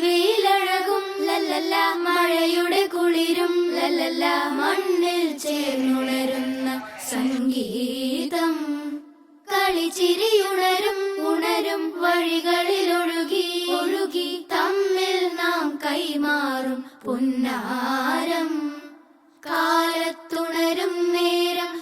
വെയിലഴകും ലല്ലല്ല. മഴയുടെ കുളിരും. ലല്ലല്ല. മണ്ണിൽ ചേർന്നുണരുന്ന സംഗീതം. കളിച്ചിരിയുണരും. ഉണരും വഴികളിലൊഴുകി. ഒഴുകി. തമ്മിൽ നാം കൈമാറും പുന്നാരം. കാലത്തുണരും നേരം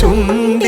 ചുണ്ടി